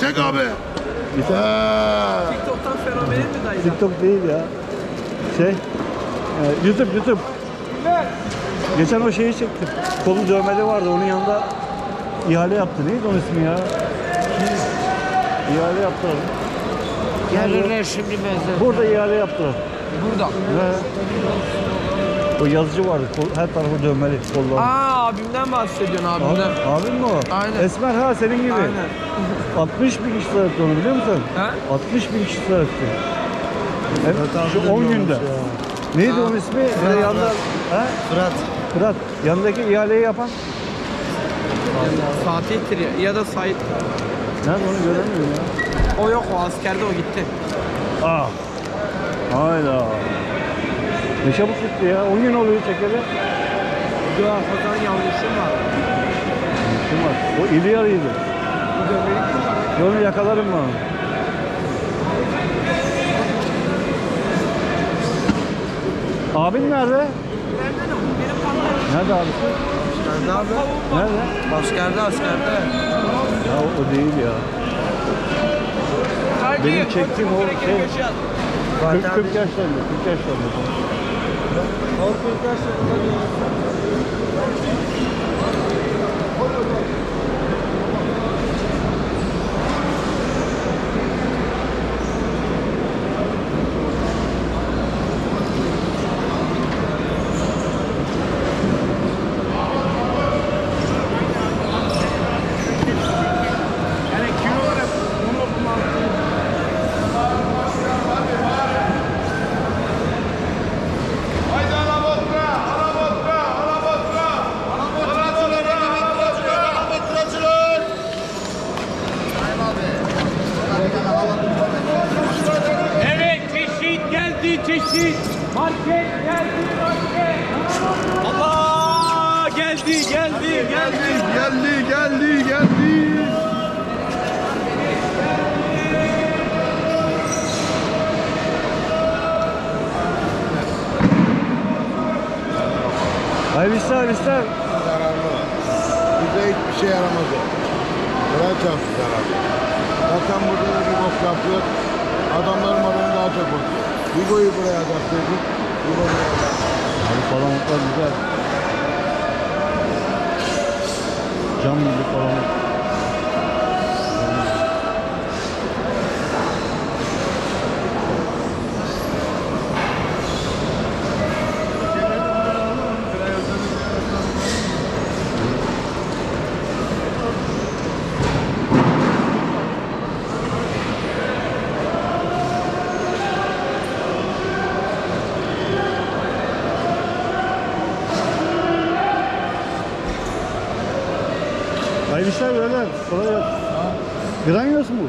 Çek abi. Bir tane Ha. TikTok'tan fenomeni mi dayı? TikTok değil ya. Şey, e, YouTube, YouTube. Geçen o şeyi çektim. Kolu dövmeli vardı, onun yanında ihale yaptı. Neydi onun ismi ya? İhale yaptılar. Gelirler şimdi mezar. Burada ihale yaptılar. Burada. Ve o yazıcı vardı, kol- her tarafı dövmeli kolları. Aa abimden bahsediyorsun abimden. Abi, abin mi o? Aynen. Esmer ha senin gibi. Aynen. 60 bin kişi seyretti onu biliyor musun? Ha? 60 bin kişi seyretti. Evet, şu 10 günde. Neydi onun ismi? Böyle yanda, ha? Fırat. Fırat. Yanındaki ihaleyi yapan. Fatih'tir ya. Ya da Sait. Nerede onu göremiyorum ya. O yok o askerde o gitti. Ah. Hayda. Ne çabuk gitti ya. 10 gün oluyor çekeli. Bir hafızan yanlışım var. Kim var? O iri yarıydı. Onu yakalarım ben. Abin nerede? Nerede abisi? Nerede abi? Nerede? Askerde askerde. Ya o, değil ya. Benim çektiğim o şey 40, 40 yaşlarında, 40 yaşlarında. Haydi alabotra, alabotra, alabotra. Alabotracılar, alabotracılar, alabotracılar. Evet çeşit geldi çeşit. Market geldi market. Allah geldi geldi geldi. Geldi, geldi, geldi. İşler. Zararlı. Bize hiçbir şey yaramaz o. Bırak çarptı zararlı. Zaten burada da bir bok yapıyor. Adamların malını daha çok bozuyor. Vigo'yu buraya adaptıyorduk. Vigo buraya adaptıyorduk. Abi palamutlar güzel. Cam gibi palamut. Hayırlı işler birader. Kolay gelsin. Granyoz mu?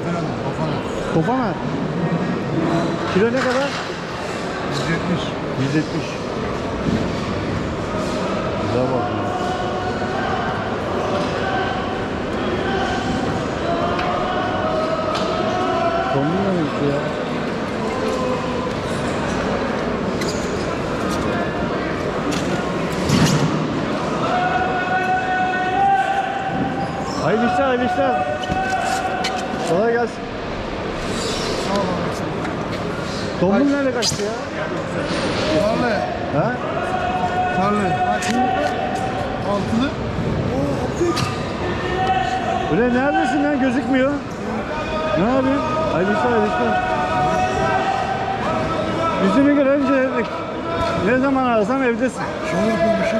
Efendim, kafana. Kofana. Kilo ne kadar? 170. 170. Güzel bak. Kombin ya? Hayırlı işler. Kolay gelsin. Tombul nerede kaçtı ya? Tarlı. Ha? Tarlı. Altılı. Ulan neredesin lan gözükmüyor. Ne yapıyorsun? Hayırlı işler, hayırlı işler. Yüzünü görünce dedik. Ne zaman arasam evdesin. Şov yapıyormuşum.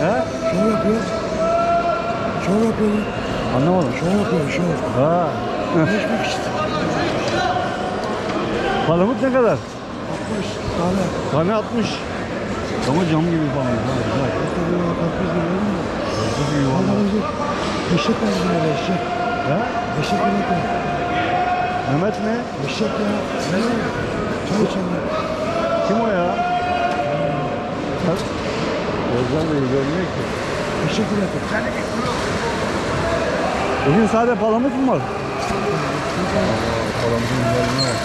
He? Şov yapıyor. Şov yapıyor. Anlamadım. Şov yapıyor, şov. Ha. Geçmek işte. Palamut ne kadar? 60 tane. Tane 60. Ama cam gibi palamut. Ha, güzel. Tabii o karpuz veriyorum da. İyi valla. Vallahi eşek var böyle eşek. Ha? Eşek var. Mehmet mi? Eşek ya. Ne? İçenler. Kim o ya? Özlem Bey görmüyor ki. Eşek var. Bugün sadece palamut mu var? Palamutun güzelliğine bak.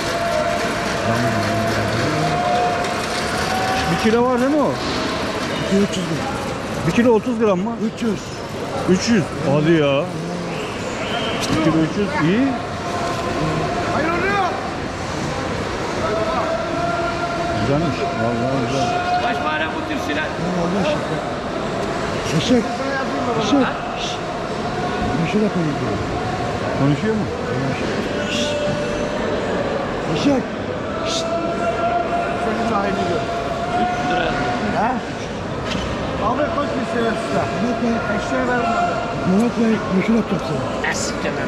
Bir kilo var değil mi o? 300 gram. 1 kilo 30 gram mı? 300. 300. Hadi ya. Kilo 300 iyi. Hayır oluyor. Güzelmiş. Vallahi güzel. Kaç para bu türsüler? Eşek. Eşek. Eşek yapayım. Konuşuyor mu? Eşek. Senin sahibini gör. 300 lira. He? Abi koç bir seviyesizler. Mehmet Bey, Eşeğe ver bunları. Mehmet Bey meşhur yapacak seni. Eskiden.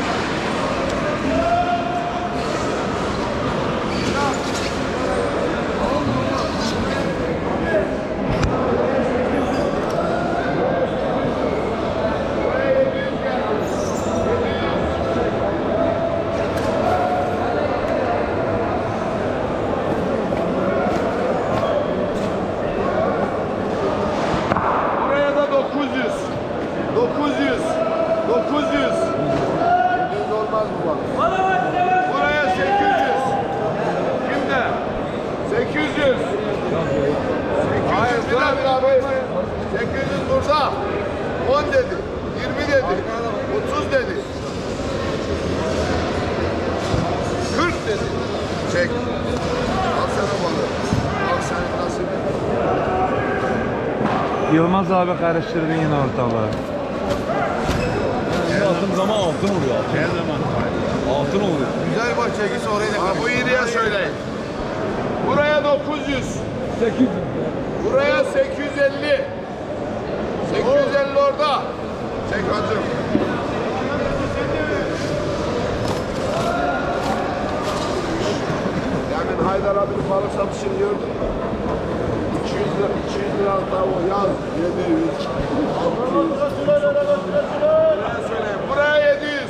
Çek. Al sana. Al. Yılmaz abi karıştırdın yine ortalığı. Altın zaman altın oluyor. Her zaman. Altın oluyor. Güzel bak çekisi oraya da. Bu iyiliğe söyleyin. Buraya 900. 800. Buraya 850. 850 orada. Çek hacım. Haydar abinin balık satışını gördün mü? 200 lira, 200 lira tavuğu yaz. 700. 600. Buraya söyleyeyim. Buraya 700.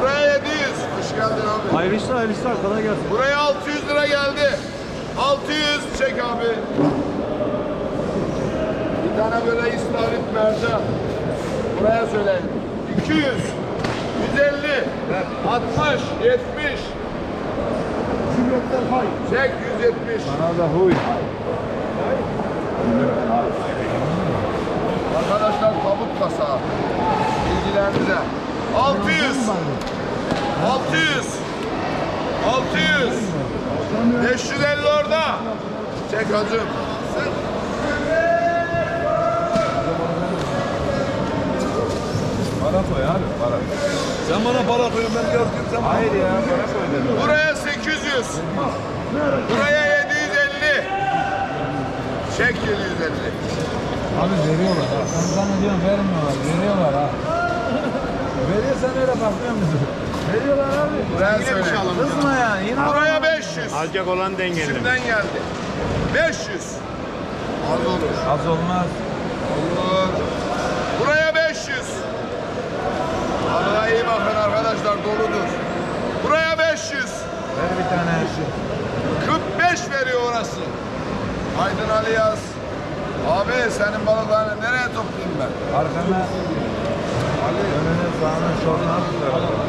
Buraya 700. Hoş geldin abi. Hayırlı işler, hayırlı işler. Kolay gelsin. Buraya 600 lira geldi. 600 çek abi. Bir tane böyle istavrit mercan. Buraya söyleyin. 200. 150. 60. 70. Çek 170. Bana da huy. Arkadaşlar tabut kasa. Bilgilerinize. 600. 600. 600. 550 orada. Çek hacım. Para koy abi para. Sen bana para koyun ben gördüm sen Hayır ya para koy dedim. Buraya 800. Buraya 750. Çek 750. Abi veriyorlar ha. Sen zannediyorsun vermiyorlar. Veriyorlar ha. Veriyorsan öyle bakmıyor musun? Veriyorlar abi. Buraya söyle. Kızma yani. Yine Buraya 500. Alacak olan dengeli. Şimdiden geldi. 500. Az olur. Az olmaz. Olur. Buraya 500. Allah'a iyi bakın arkadaşlar doludur. Buraya 500. Ver bir tane. 45 veriyor orası. Aydın Ali yaz. Abi senin balıklarını nereye toplayayım ben? Arkana. Ali. Önüne sağına soluna tutar.